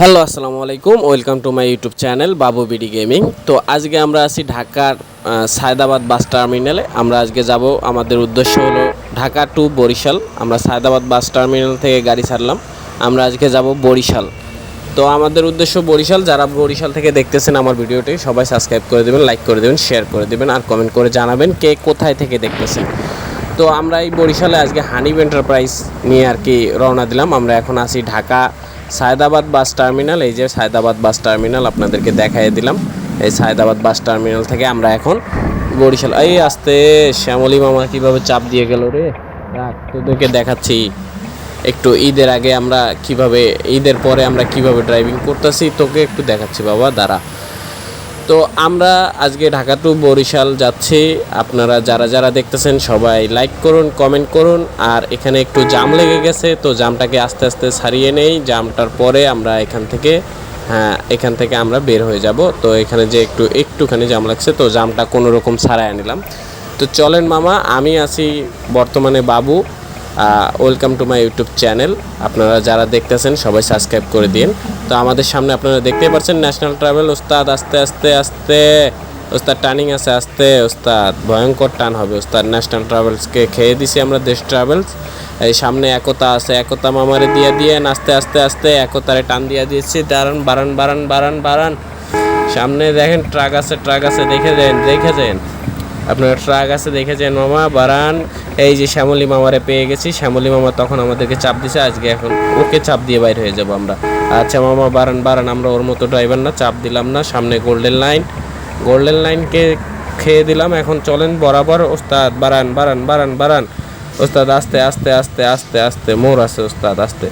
Hello, আসসালামু আলাইকুম। Welcome to my YouTube channel Babu BD gaming. তো আজকে আমরা আছি ঢাকার সায়দাবাদ বাস টার্মিনালে। আমরা আজকে যাব, আমাদের উদ্দেশ্য হলো ঢাকা টু বরিশাল। আমরা সায়দাবাদ বাস টার্মিনাল থেকে গাড়ি ছাড়লাম। আমরা আজকে যাব বরিশাল। তো আমাদের উদ্দেশ্য বরিশাল। যারা বরিশাল থেকে দেখতেছেন আমার ভিডিওটি, সবাই সাবস্ক্রাইব করে দেবেন, লাইক করে দেবেন, শেয়ার করে দেবেন, আর কমেন্ট করে জানাবেন কে কোথায় থেকে দেখতেছেন। তো আমরা এই বরিশালে আজকে হানিব এন্টারপ্রাইজ নিয়ে আর কি রওনা দিলাম। আমরা এখন আছি ঢাকা সায়দাবাদ বাস টার্মিনাল, এই যে সায়দাবাদ বাস টার্মিনাল আপনাদেরকে দেখাই দিলাম। এই সায়দাবাদ বাস টার্মিনাল থেকে আমরা এখন বরিশাল এই আসতে, শ্যামলী মামা কীভাবে চাপ দিয়ে গেল রে? তোদেরকে দেখাচ্ছি। একটু ঈদের আগে আমরা কীভাবে ঈদের পরে আমরা কীভাবে ড্রাইভিং করতেছি, তোকে একটু দেখাচ্ছি বাবা, দাঁড়া। তো আমরা আজকে ঢাকা টু বরিশাল যাচ্ছি। আপনারা যারা যারা দেখতেছেন সবাই লাইক করুন কমেন্ট করুন। আর এখানে একটু জাম লেগে গেছে, তো জামটাকে আস্তে আস্তে সারিয়ে নেই। জামটার পরে আমরা এখান থেকে হ্যাঁ এখান থেকে আমরা বের হয়ে যাব। তো এখানে যে একটু, একটুখানি জাম লাগছে, তো জামটা কোনো রকম সারায় নিলাম তো চলেন মামা, আমি আছি বর্তমানে Babu. Welcome to my YouTube channel আপনারা যারা দেখতেছেন, সবাই সাবস্ক্রাইব করে দিন। তো আমাদের সামনে আপনারা দেখতেই পাচ্ছেন ন্যাশনাল ট্রাভেল ওস্তাদ আস্তে আস্তে আস্তে। ওস্তাদ টার্নিং আছে, আস্তে। ওস্তাদ, ভয়ঙ্কর টান হবে। ওস্তাদ ন্যাশনাল ট্রাভেলসকে খেয়ে দিছি আমরা দেশ ট্রাভেলস এই সামনে একতা আছে, একতা মামারে দিয়ে দিয়ে, আস্তে আস্তে আস্তে, একতারে টান দিয়ে দিয়েছি। দাঁড়ান, বাড়ান বাড়ান বাড়ান বাড়ান। সামনে দেখেন ট্রাক আছে ট্রাক আছে, দেখে দেন, দেখে যান আপনার ট্রাক আছে দেখেছেন মামা, বারান। এই যে শ্যামলী মামারে পেয়ে গেছি। শ্যামলী মামা তখন আমাদেরকে চাপ দিছে, আজকে এখন ওকে চাপ দিয়ে বাইর হয়ে যাব আমরা। আচ্ছা মামা, বারান বারান, আমরা ওর মতো ড্রাইভার না, চাপ দিলাম না। সামনে গোল্ডেন লাইন গোল্ডেন লাইনকে খেয়ে দিলাম, এখন চলেন বরাবর। ওস্তাদ, বারান বারান বারান বারান। ওস্তাদ, আস্তে আস্তে আস্তে আস্তে আস্তে, মোর আছে ওস্তাদ, আস্তে।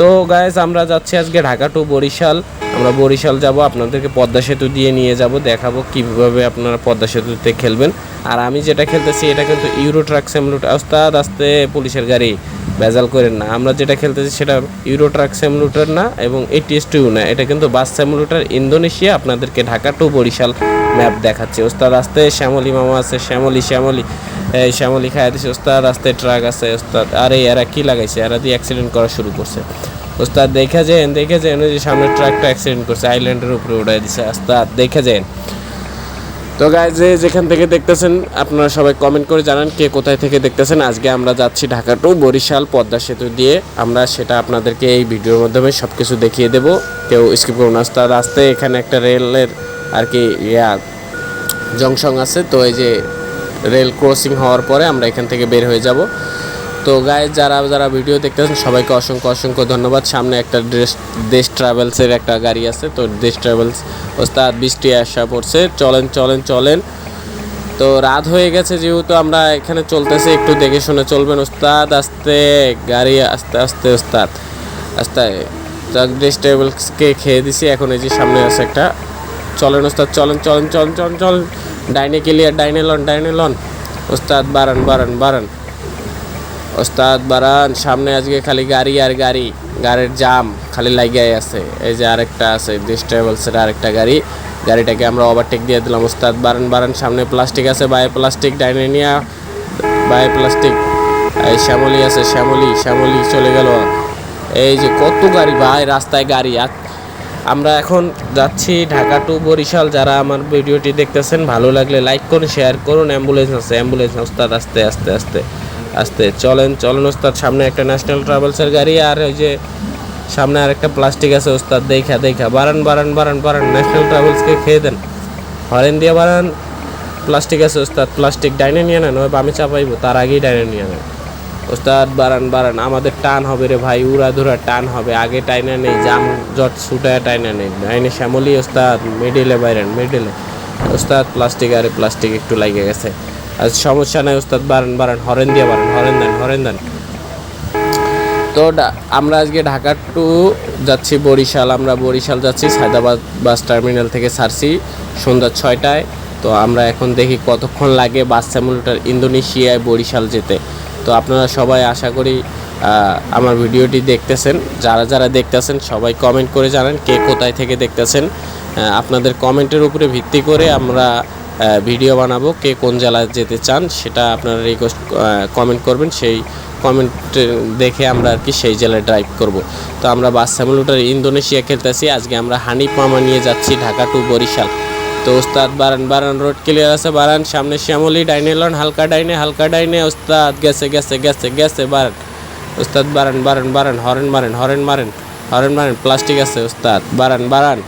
তো গাইজ আমরা যাচ্ছি আজকে ঢাকা টু বরিশাল। আমরা বরিশাল যাব, আপনাদেরকে পদ্মা সেতু দিয়ে নিয়ে যাব, দেখাবো কীভাবে আপনারা পদ্মা সেতুতে খেলবেন। আর আমি যেটা খেলতেছি, এটা কিন্তু ইউরো ট্রাক সেমলুট ওস্তাদ, আসতে, পুলিশের গাড়ি। ভেজাল করেন না। আমরা যেটা খেলতেছি, সেটা ইউরো ট্রাক সেমলুটার না, এবং এটিএস টু না। এটা কিন্তু বাস সেমলুটার ইন্দোনেশিয়া, আপনাদেরকে ঢাকা টু বরিশাল ম্যাপ দেখাচ্ছে। ওস্তাদ, আসতে, শ্যামলি মামা আছে, শ্যামলি, শ্যামলী। এই শ্যামলী খাইয়া দিছে, ওস্তাদ, আসতে ট্রাক আছে, ওস্তাদ। আরে, এরা কি লাগাইছে? এরা দিয়ে অ্যাক্সিডেন্ট করা শুরু করছে। ওস্তাদ, দেখে যেন দেখে যেন ওই যে সামনে ট্রাকটা অ্যাক্সিডেন্ট করছে আইল্যান্ডের উপরে উড়াই দিছে, ওস্তাদ, দেখে যেন তো গাইজ যে যেখান থেকে দেখতেছেন, আপনারা সবাই কমেন্ট করে জানান কে কোথায় থেকে দেখতেছেন। আজকে আমরা যাচ্ছি ঢাকা টু বরিশাল পদ্মা সেতু দিয়ে। আমরা সেটা আপনাদেরকে এই ভিডিওর মাধ্যমে সব কিছু দেখিয়ে দেবো। কেউ স্কিপ করুন ওস্তাদ। আসতে এখানে একটা রেলের আর কি ইয়া, জংশন আছে। তো এই যে রেল ক্রসিং হওয়ার পরে আমরা এখান থেকে বের হয়ে যাব। তো গায়ে যারা যারা ভিডিও দেখতেছেন সবাইকে অসংখ্য অসংখ্য ধন্যবাদ। সামনে একটা দেশ দেশ ট্রাভেলসের একটা গাড়ি আছে, তো দেশ ট্রাভেলস ওস্তাদ বৃষ্টি আসা পড়ছে। চলেন চলেন চলেন। তো রাত হয়ে গেছে, যেহেতু আমরা এখানে চলতেছে, একটু দেখে শুনে চলবেন। ওস্তাদ, আস্তে, গাড়ি, আস্তে আস্তে, ওস্তাদ। আস্তে দেশ ট্রাভেলসকে খেয়ে দিছি। এখন এই যে সামনে আছে একটা, চলেন ওস্তাদ, চলেন চলেন চলেন চলেন চলেন। ডাইনে ক্লিয়ার, ডাইনে লন ডাইনে লন। ওস্তাদ বারান বারান বারান। ওস্তাদ বারান, সামনে আজকে খালি গাড়ি আর গাড়ি, গাড়ির জাম খালি লাগাই আছে। এই যে আরেকটা আছে দেশ ট্রাভেলসের আরেকটা গাড়ি। গাড়িটাকে আমরা ওভারটেক দিয়ে দিলাম, ওস্তাদ বারান বারান, সামনে প্লাস্টিক আছে বাই প্লাস্টিক ডাইনে নিয়ে বাই প্লাস্টিক এই শ্যামলি আছে, শ্যামলি শ্যামলি চলে গেল। এই যে কত গাড়ি, ভাই, রাস্তায় গাড়ি, আর আমরা এখন যাচ্ছি ঢাকা টু বরিশাল। যারা আমার ভিডিওটি দেখতেছেন, ভালো লাগলে লাইক করুন শেয়ার করুন। অ্যাম্বুলেন্স আছে, অ্যাম্বুলেন্স, ওস্তাদ আস্তে আস্তে আস্তে আস্তে। চলেন চলেন ওস্তাদ, সামনে একটা ন্যাশনাল ট্রাভেলসের গাড়ি আর ওই যে সামনে আর একটা প্লাস্টিক আছে ওস্তাদ, দেখা দেখা। বারান বারান বারান বারান ন্যাশনাল ট্রাভেলসকে খেয়ে দেন। হরেন দিয়ে বারান প্লাস্টিক আছে ওস্তাদ প্লাস্টিক ডাইনে নিয়ে নেন, ওই আমি চাপাইবো, তার আগেই ডাইনে নিয়ে নেন। ওস্তাদ, বারান বারান, আমাদের টান হবে রে ভাই, উড়া ধুরা টান হবে। আগে টাইনা নেই, জাম, জট ছুটায় টাইনা নেই। ডাইনে শ্যামলি ওস্তাদ মিডিলে বাইরেন মিডিলে ওস্তাদ প্লাস্টিক আরে প্লাস্টিক একটু লাগে গেছে। আর সমস্যা নাই ওস্তাদ, বারান বারান, হরেন দিয়ে বারান, হরেন দেন হরেন দেন। তো আমরা আজকে ঢাকা টু যাচ্ছি বরিশাল, আমরা বরিশাল যাচ্ছি, সায়দাবাদ বাস টার্মিনাল থেকে ছাড়ছি সন্ধ্যা ছয়টায়। তো আমরা এখন দেখি কতক্ষণ লাগে বাস স্যামুলেটার ইন্দোনেশিয়ায় বরিশাল যেতে। তো আপনারা সবাই আশা করি আমার ভিডিওটি দেখতেছেন। যারা যারা দেখতেছেন, সবাই কমেন্ট করে জানান কে কোথায় থেকে দেখতেছেন। আপনাদের কমেন্টের উপরে ভিত্তি করে আমরা ভিডিও বানাবো, কে কোন জেলায় যেতে চান, সেটা আপনারা রিকোয়েস্ট কমেন্ট করবেন। সেই কমেন্ট দেখে আমরা আর কি সেই জেলায় ড্রাইভ করব। তো আমরা বাস ইন্দোনেশিয়া খেলতেছি। আজকে আমরা হানি পামা নিয়ে যাচ্ছি ঢাকা টু বরিশাল। তো ওস্তাদ বারান বারান রোড ক্লিয়ার আছে, বারান। সামনে শ্যামলি ডাইনে, লন হালকা ডাইনে হালকা ডাইনে। ওস্তাদ গেছে গেছে গেছে গেছে, বারান। ওস্তাদ বারান বারান বারান, হরেন মারেন হরেন মারেন হরেন মারেন প্লাস্টিক আছে ওস্তাদ বারান বারান।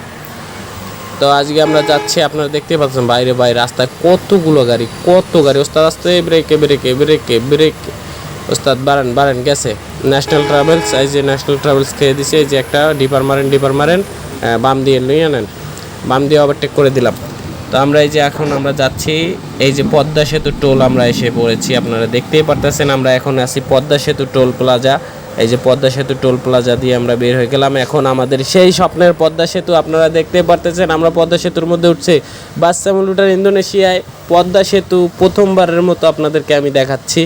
তো আজকে আমরা যাচ্ছি, আপনারা দেখতে পাচ্ছেন, বাইরে বাইরে রাস্তায় কতগুলো গাড়ি, কত গাড়ি। ওস্তাদ আসতে ব্রেকে ব্রেকে ব্রেকে ব্রেকে ওস্তাদ বারান বারান গেছে। ন্যাশনাল ট্রাভেলস এই যে ন্যাশনাল ট্রাভেলস খেয়ে দিছে, এই যে একটা ডিপার মারেন ডিপার মারেন বাম দিয়ে নিয়ে নেন। বাম দিয়ে ওভারটেক করে দিলাম। তো আমরা এই যে এখন আমরা যাচ্ছি, এই যে পদ্মা সেতু টোল আমরা এসে পড়েছি, আপনারা দেখতেই পারতেছেন আমরা এখন আছি পদ্মা সেতু টোল প্লাজা। এই যে পদ্মা সেতু টোল প্লাজা দিয়ে আমরা বের হয়ে গেলাম। এখন আমাদের সেই স্বপ্নের পদ্মা সেতু, আপনারা দেখতে পারতেছেন আমরা পদ্মা সেতুর মধ্যে উঠছি। বাস স্যামুলুটার ইন্দোনেশিয়ায় পদ্মা সেতু প্রথমবারের মতো আপনাদেরকে আমি দেখাচ্ছি।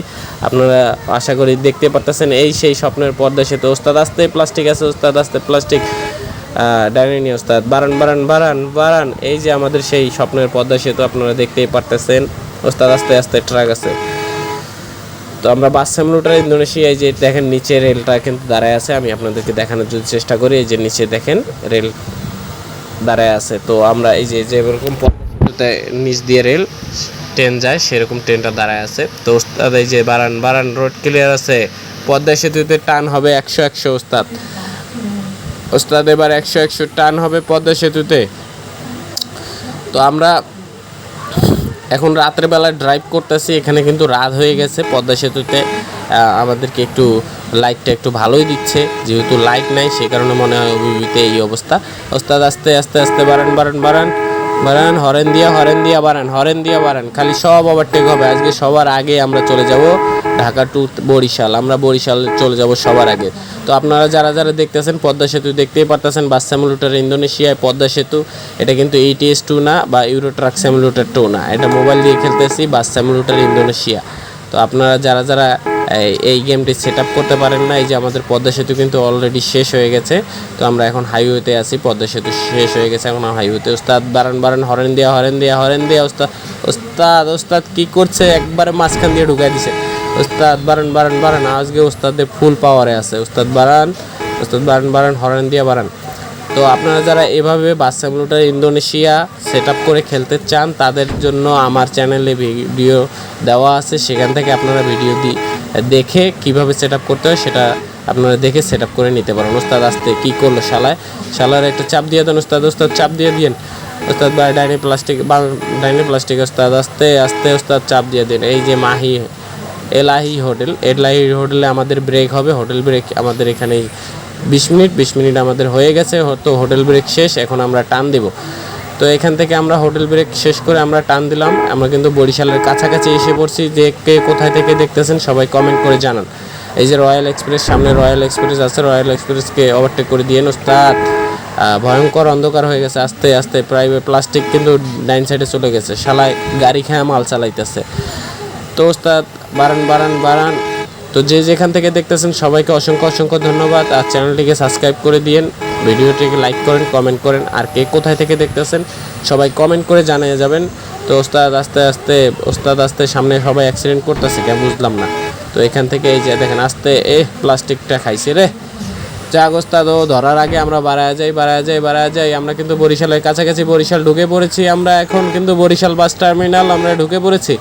আপনারা আশা করি দেখতে পারতেছেন, এই সেই স্বপ্নের পদ্মা সেতু। ওস্তাদ আসতে প্লাস্টিক আছে, ওস্তাদ আসতে প্লাস্টিক ডাইনি ওস্তাদ। বারান বারান বারান বারান। এই যে আমাদের সেই স্বপ্নের পদ্মা সেতু, আপনারা দেখতেই পারতেছেন। ওস্তাদ, আস্তে আস্তে ট্রাক আছে। তো আমরা বাস স্যামুলেটার ইন্দোনেশিয়ায় যে দেখেন নিচে রেলটা কিন্তু দাঁড়ায় আছে। আমি আপনাদেরকে দেখানোর জন্য চেষ্টা করি, এই যে নিচে দেখেন রেল দাঁড়ায় আছে। তো আমরা এই যে যেরকম নিচ দিয়ে রেল ট্রেন যায়, সেরকম ট্রেনটা দাঁড়ায় আছে। তো ওস্তাদ, এই যে বারান বারান রোড ক্লিয়ার আছে। পদ্মা সেতুতে টান হবে একশো একশো, ওস্তাদ। ওস্তাদ, এবার একশো একশো টান হবে পদ্মা সেতুতে। তো আমরা এখন রাত্রেবেলা বেলা ড্রাইভ করতেছি, এখানে কিন্তু রাত হয়ে গেছে পদ্মা সেতুতে। আমাদেরকে একটু লাইটটা একটু ভালোই দিচ্ছে, যেহেতু লাইট নাই, সে কারণে মনে হয় অভিভূতে এই অবস্থা। ওস্তাদ, আস্তে আস্তে আস্তে, বাড়ান বাড়ান বাড়ান। বাড়ান হরেন দিয়া হরেন দিয়া বাড়ান হরেন দিয়া বাড়ান খালি সব ওভারটেক হবে। আজকে সবার আগে আমরা চলে যাব ঢাকা টু বরিশাল। আমরা বরিশাল চলে যাব সবার আগে। তো আপনারা যারা যারা দেখতেছেন, পদ্মা সেতু দেখতেই পারতেছেন, বাস স্যামুলেটার ইন্দোনেশিয়ায় পদ্মা সেতু। এটা কিন্তু এইটিএস টু না বা ইউরো ট্রাক স্যামুলেটার টু না। এটা মোবাইল দিয়ে খেলতেছি, বাস স্যামুলেটার ইন্দোনেশিয়া। তো আপনারা যারা যারা এই- গেমটি সেট করতে পারেন না। এই যে আমাদের পদ্মা সেতু কিন্তু অলরেডি শেষ হয়ে গেছে। তো আমরা এখন হাইওয়েতে আছি। পদ্মা সেতু শেষ হয়ে গেছে। এখন হাইওয়েতে ওস্তাদ বারান বারান হরেন দিয়া হরেন দিয়া হরেন দিয়া, ওস্তাদ ওস্তাদ ওস্তাদ কী করছে? একবারে মাঝখান দিয়ে ঢুকাই দিছে। ওস্তাদ বারান বারান বারান আজকে ওস্তাদের ফুল পাওয়ারে আছে। ওস্তাদ বারান ওস্তাদ বারান বারান হরেন দিয়া বারান তো আপনারা যারা এভাবে বাস স্যামুলেটার ইন্দোনেশিয়া সেট করে খেলতে চান, তাদের জন্য আমার চ্যানেলে ভিডিও দেওয়া আছে। সেখান থেকে আপনারা ভিডিও দি দেখে কীভাবে সেট করতে হয় সেটা আপনারা দেখে সেট করে নিতে পারেন। ওস্তাদ আসতে কী করল শালায়? শালার একটা চাপ দিয়ে দেন। ওস্তাদ ওস্তাদ, চাপ দিয়ে দিন ওস্তাদ বা ডাইনি প্লাস্টিক বা ডাইনি প্লাস্টিক ওস্তাদ, আস্তে আস্তে, ওস্তাদ, চাপ দিয়ে দিন। এই যে মাহি, এলাহি হোটেল, এলাহি হোটেলে আমাদের ব্রেক হবে। হোটেল ব্রেক আমাদের এখানে বিশ মিনিট বিশ মিনিট আমাদের হয়ে গেছে তো হোটেল ব্রেক শেষ, এখন আমরা টান দেব। তো এখান থেকে আমরা হোটেল ব্রেক শেষ করে আমরা টান দিলাম। আমরা কিন্তু বরিশালের কাছাকাছি এসে পড়ছি, যে কে কোথায় থেকে দেখতেছেন সবাই কমেন্ট করে জানান। এই যে রয়্যাল এক্সপ্রেস সামনে রয়্যাল এক্সপ্রেস আছে রয়্যাল এক্সপ্রেসকে ওভারটেক করে দিয়ে ওস্তাদ ভয়ঙ্কর অন্ধকার হয়ে গেছে, আস্তে আস্তে প্রায় প্লাস্টিক কিন্তু ডাইন সাইডে চলে গেছে। শালায় গাড়ি খেয়ে মাল চালাইতেছে। তো ওস্তাদ বারান বারান বারান তো যে যেখান থেকে দেখতেছেন সবাইকে অসংখ্য অসংখ্য ধন্যবাদ। আর চ্যানেলটিকে সাবস্ক্রাইব করে দিন ভিডিওটিকে লাইক করেন, কমেন্ট করেন, আর কে কোথায় থেকে দেখতেছেন সবাই কমেন্ট করে জানিয়ে যাবেন। তো ওস্তাদ আস্তে আস্তে, ওস্তাদ আস্তে সামনে সবাই অ্যাক্সিডেন্ট করতেছে কেন বুঝলাম না। তো এখান থেকে এই যে দেখেন আস্তে এ প্লাস্টিকটা খাইছে রে। যাক ওস্তাদ, ও ধরার আগে আমরা বাড়ায় যাই বাড়ায় যাই বাড়ায় যাই। আমরা কিন্তু বরিশালের কাছাকাছি বরিশাল ঢুকে পড়েছি। আমরা এখন কিন্তু বরিশাল বাস টার্মিনাল, আমরা ঢুকে পড়েছি।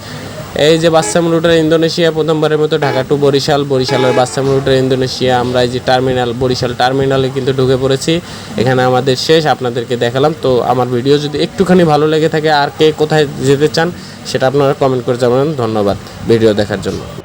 এই যে বাচ্চাম রুটের ইন্দোনেশিয়া প্রথমবারের মতো ঢাকা টু বরিশাল, বরিশালের বাচ্চাম রুটের ইন্দোনেশিয়া। আমরা এই যে টার্মিনাল, বরিশাল টার্মিনালে কিন্তু ঢুকে পড়েছি। এখানে আমাদের শেষ, আপনাদেরকে দেখালাম। তো আমার ভিডিও যদি একটুখানি ভালো লেগে থাকে, আর কে কোথায় যেতে চান, সেটা আপনারা কমেন্ট করে জানাবেন। ধন্যবাদ ভিডিও দেখার জন্য।